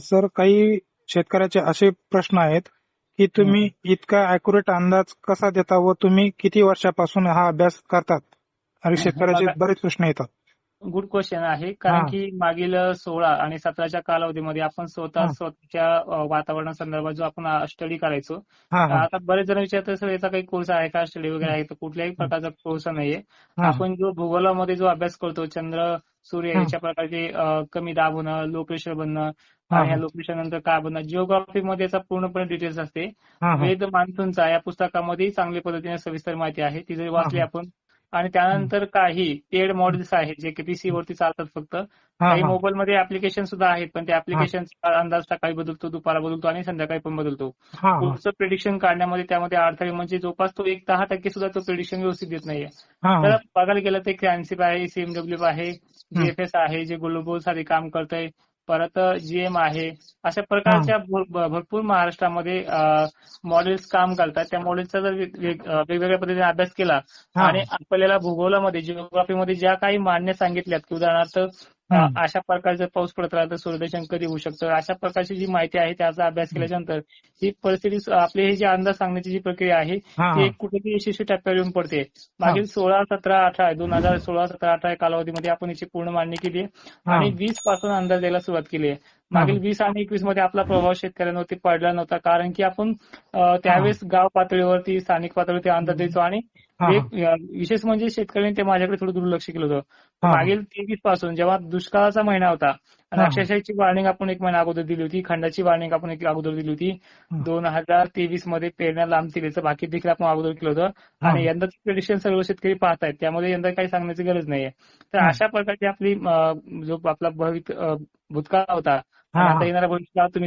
Sir काही शेतकऱ्याचे असे प्रश्न आहेत की तुम्ही इतका अॅक्युरेट अंदाज कसा देता व तुम्ही किती वर्षापासून हा अभ्यास करतात? आणि शेतकऱ्याचे बरेच प्रश्न येतात. गुड क्वेश्चन आहे कारण. की मागील सोळा आणि सतराच्या कालावधीमध्ये आपण स्वतः. स्वतःच्या वातावरणासंदर्भात जो आपण स्टडी करायचो आता बरेच जण विचारतात सर याचा काही कोर्स आहे का स्टडी वगैरे आहे तर कुठल्याही प्रकारचा कोर्स नाहीये. आपण जो भूगोलामध्ये जो अभ्यास करतो चंद्र सूर्य. याच्या प्रकारचे कमी दाब होणं लो प्रेशर बनणं आणि ह्या. लो प्रेशर नंतर काय बनणं जिओग्राफी मध्ये याचा पूर्णपणे डिटेल्स असते. वेद मान्सूनचा या पुस्तकामध्ये चांगल्या पद्धतीने सविस्तर माहिती आहे ती जरी वाचली. आपण आणि त्यानंतर काही पेड मॉडेल्स आहेत जे की पीसी वरती चालतात फक्त. काही हा. मोबाईल मध्ये ऍप्लिकेशन सुद्धा आहेत पण त्या ऍप्लिकेशनचा अंदाज सकाळी बदलतो दुपारा बदलतो आणि संध्याकाळी पण बदलतो. पुढचं प्रिडिक्शन काढण्यामध्ये त्यामध्ये अडथळे म्हणजे जवळपास तो एक दहा टक्के सुद्धा तो प्रिडिक्शन व्यवस्थित देत नाहीये. तर. बघायला गेलं तर क्रान्सिप आहे सीएमडब्ल्यू आहे जीएफएस आहे जे ग्लोबलसाठी काम करतंय. परत जीएम आहे अशा प्रकारच्या भर- भरपूर महाराष्ट्रामध्ये मॉडेल्स काम करतात त्या मॉडेल्सचा जर वेगवेगळ्या पद्धतीने अभ्यास केला. आणि आपल्याला भूगोलामध्ये जिओग्राफीमध्ये ज्या काही मान्य सांगितल्यात की उदाहरणार्थ. अशा प्रकारचं पाऊस पडत राहिलं तर सूर्यदर्शन कधी होऊ शकतं. अशा प्रकारची जी माहिती आहे त्याचा अभ्यास केल्याच्यानंतर ही परिस्थिती आपले हे जे अंदाज सांगण्याची जी प्रक्रिया आहे ती कुठेतरी यशस्वी टप्प्यावर येऊन पडते. मागील सोळा सतरा अठरा दोन हजार सोळा सतरा अठरा या कालावधीमध्ये आपण याची पूर्ण मांडणी केली. आणि वीसपासून अंदाज द्यायला सुरुवात केली आहे. मागील वीस आणि एकवीसमध्ये आपला प्रभाव शेतकऱ्यांवरती पडला नव्हता कारण की आपण त्यावेळेस गाव पातळीवरती स्थानिक पातळीवरती अंदाज द्यायचो आणि विशेष म्हणजे शेतकऱ्यांनी ते माझ्याकडे थोडं दुर्लक्ष केलं होतं. मागील तेवीसपासून जेव्हा दुष्काळाचा महिना होता आणि. अक्षरशःची वॉर्निंग आपण एक महिना अगोदर दिली होती खंडाची वॉर्निंग आपण एक अगोदर दिली होती. दोन हजार तेवीसमध्ये पेरण्या लांब दिल्याचं बाकी देखील आपण अगोदर केलं होतं. आणि यंदाचं प्रेडिक्शन सर्व शेतकरी पाहतायत त्यामध्ये यंदा काही सांगण्याची गरज नाहीये तर. अशा प्रकारची आपली जो आपला भवित भूतकाळ होता. आता येणारा भविष्यकाळ तुम्ही